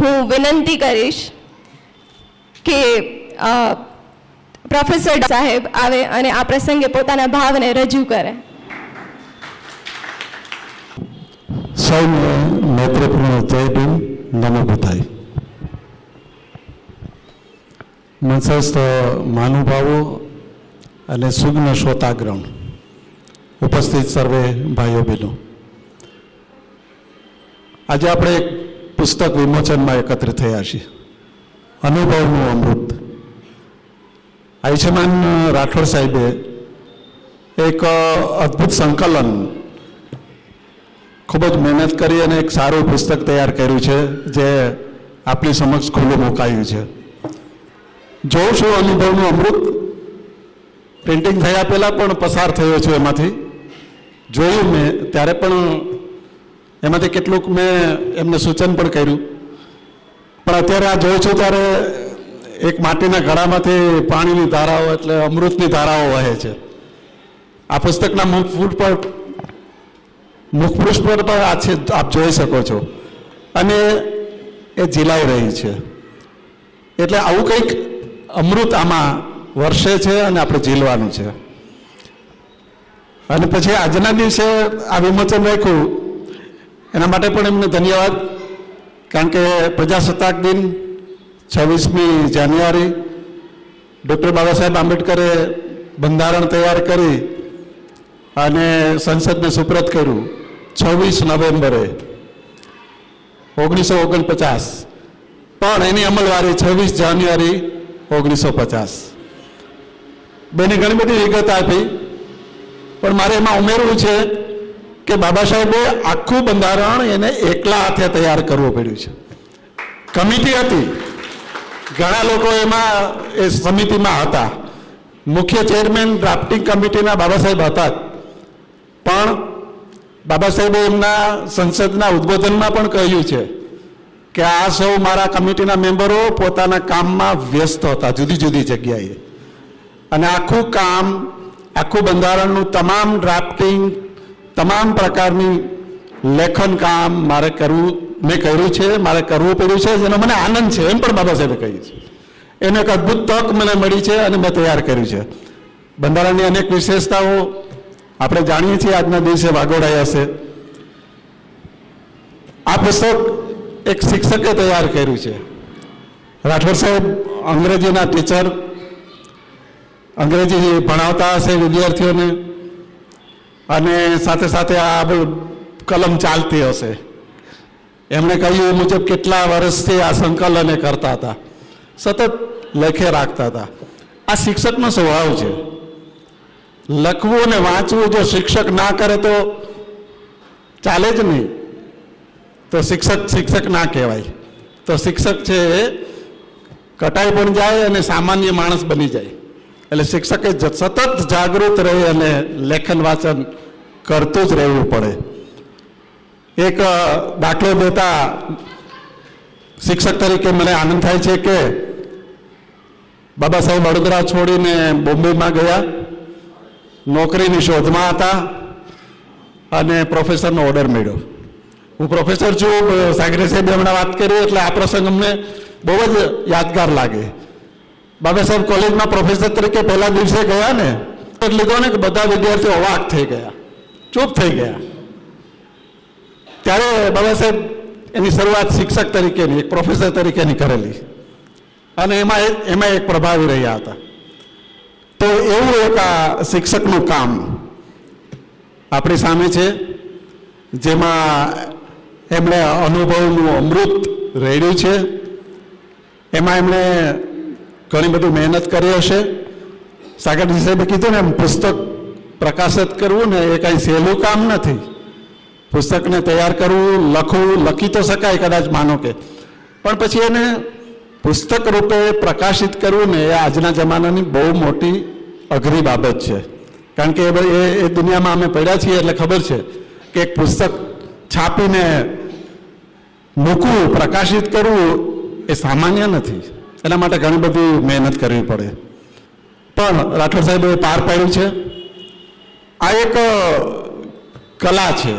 હું વિનંતી કરીશ કે પ્રોફેસર સાહેબ આવે અને આ પ્રસંગે પોતાના ભાવને રજૂ કરે. સૌને મૈત્રીપૂર્ણ જય નમો બધાય મંચસ્થ મહાનુભાવો અને સુગ્ન શ્રોતાગ્રહણ, ઉપસ્થિત સર્વે ભાઈઓ બહેનો. આજે આપણે પુસ્તક વિમોચનમાં એકત્રિત થયા છીએ. અનુભવનું અમૃત. આયુષ્યમાન રાઠોડ સાહેબે એક અદ્ભુત સંકલન, ખૂબ જ મહેનત કરી અને એક સારું પુસ્તક તૈયાર કર્યું છે, જે આપણી સમક્ષ ખુલ્લું મુકાયું છે. જોઉં છું અનુભવનું અમૃત. પ્રિન્ટિંગ થયા પહેલાં પણ પસાર થયો છું એમાંથી. જોયું મેં, ત્યારે પણ એમાંથી કેટલુંક મેં એમને સૂચન પણ કર્યું. પણ અત્યારે આ જોઉં છું ત્યારે એક માટીના ઘડામાંથી પાણીની ધારાઓ એટલે અમૃતની ધારાઓ વહે છે. આ પુસ્તકના મુખ ફૂટ પર મુખપૃષ્ઠ પર પણ આ છે, આપ જોઈ શકો છો. અને એ ઝીલાઈ રહી છે. એટલે આવું કંઈક અમૃત આમાં વર્ષે છે અને આપણે ઝીલવાનું છે. અને પછી આજના દિવસે આ વિમોચન રાખ્યું. એના માટે પણ એમને ધન્યવાદ. કારણ કે પ્રજાસત્તાક દિન છવ્વીસમી જાન્યુઆરી ડૉક્ટર બાબા સાહેબ આંબેડકરે બંધારણ તૈયાર કરી અને સંસદને સુપ્રત કર્યું છવ્વીસ નવેમ્બરે ઓગણીસો ઓગણપચાસ. પણ એની અમલવારી છવ્વીસ જાન્યુઆરી ઓગણીસો પચાસ. બેને ઘણી બધી વિગત આપી, પણ મારે એમાં ઉમેરવું છે કે બાબા સાહેબે આખું બંધારણ એને એકલા હાથે તૈયાર કરવું પડ્યું છે. કમિટી હતી. ઘણા લોકો એમાં એ સમિતિમાં હતા. મુખ્ય ચેરમેન ડ્રાફ્ટિંગ કમિટીના બાબા સાહેબ હતા પણ બાબા સાહેબે એમના સંસદના ઉદ્બોધનમાં પણ કહ્યું છે કે આ સૌ મારા કમિટીના મેમ્બરો પોતાના કામમાં વ્યસ્ત હતા, જુદી જુદી જગ્યાએ. અને આખું કામ, આખું બંધારણનું તમામ ડ્રાફ્ટિંગ તમામ પ્રકારની લેખન કામ મારે કરવું, મેં કર્યું છે, મારે કરવું પડ્યું છે, જેનો મને આનંદ છે, એમ પણ બાબા સાહેબે કહ્યું છે. એને એક અદ્ભુત તક મને મળી છે અને મેં તૈયાર કર્યું છે. બંધારણની અનેક વિશેષતાઓ આપણે જાણીએ છીએ, આજના દિવસે વાગોડાઈ હશે. આ પુસ્તક એક શિક્ષકે તૈયાર કર્યું છે. રાઠોડ સાહેબ અંગ્રેજીના ટીચર, અંગ્રેજી ભણાવતા હશે વિદ્યાર્થીઓને. અને સાથે સાથે આ બધું કલમ ચાલતી હશે. એમણે કહ્યું એ મુજબ કેટલા વર્ષથી આ સંકલને કરતા હતા. સતત લખે રાખતા હતા. આ શિક્ષકનો સ્વભાવ છે. લખવું અને વાંચવું જો શિક્ષક ના કરે તો ચાલે જ નહીં. તો શિક્ષક શિક્ષક ના કહેવાય. તો શિક્ષક છે કટાઈ પણ જાય અને સામાન્ય માણસ બની જાય. એટલે શિક્ષકે સતત જાગૃત રહી અને લેખન વાંચન કરતું જ રહેવું પડે. એક દાખલો દેતા શિક્ષક તરીકે મને આનંદ થાય છે કે બાબા સાહેબ વડોદરા છોડીને બોમ્બેમાં ગયા. નોકરીની શોધમાં હતા અને પ્રોફેસરનો ઓર્ડર મળ્યો. હું પ્રોફેસર છું, સાગરે સાહેબે હમણાં વાત કરી એટલે આ પ્રસંગ અમને બહુ જ યાદગાર લાગે. બાબા સાહેબ કોલેજમાં પ્રોફેસર તરીકે પહેલા દિવસે ગયા ને એટલે લીધો કે બધા વિદ્યાર્થીઓ અવાક થઈ ગયા, ચૂપ થઈ ગયા. ત્યારે બાબા સાહેબ, એની શરૂઆત શિક્ષક તરીકેની, એક પ્રોફેસર તરીકેની કરેલી. અને એમાં એમાં એક પ્રભાવી રહ્યા હતા. તો એવું એક આ શિક્ષકનું કામ આપણી સામે છે, જેમાં એમણે અનુભવનું અમૃત રેડ્યું છે. એમાં એમણે ઘણી બધી મહેનત કરી હશે. સાગરજી સાહેબે કીધું ને, એમ પુસ્તક પ્રકાશિત કરવું ને એ કાંઈ સહેલું કામ નથી. પુસ્તકને તૈયાર કરવું, લખવું, લખી તો શકાય કદાચ, માનો કે. પણ પછી એને પુસ્તક રૂપે પ્રકાશિત કરવું ને એ આજના જમાનાની બહુ મોટી અઘરી બાબત છે. કારણ કે એ એ દુનિયામાં અમે પડ્યા છીએ એટલે ખબર છે કે એક પુસ્તક છાપીને મૂકવું, પ્રકાશિત કરવું એ સામાન્ય નથી. એના માટે ઘણી બધી મહેનત કરવી પડે. પણ રાઠોડ સાહેબે પાર પાડ્યું છે. આ એક કલા છે.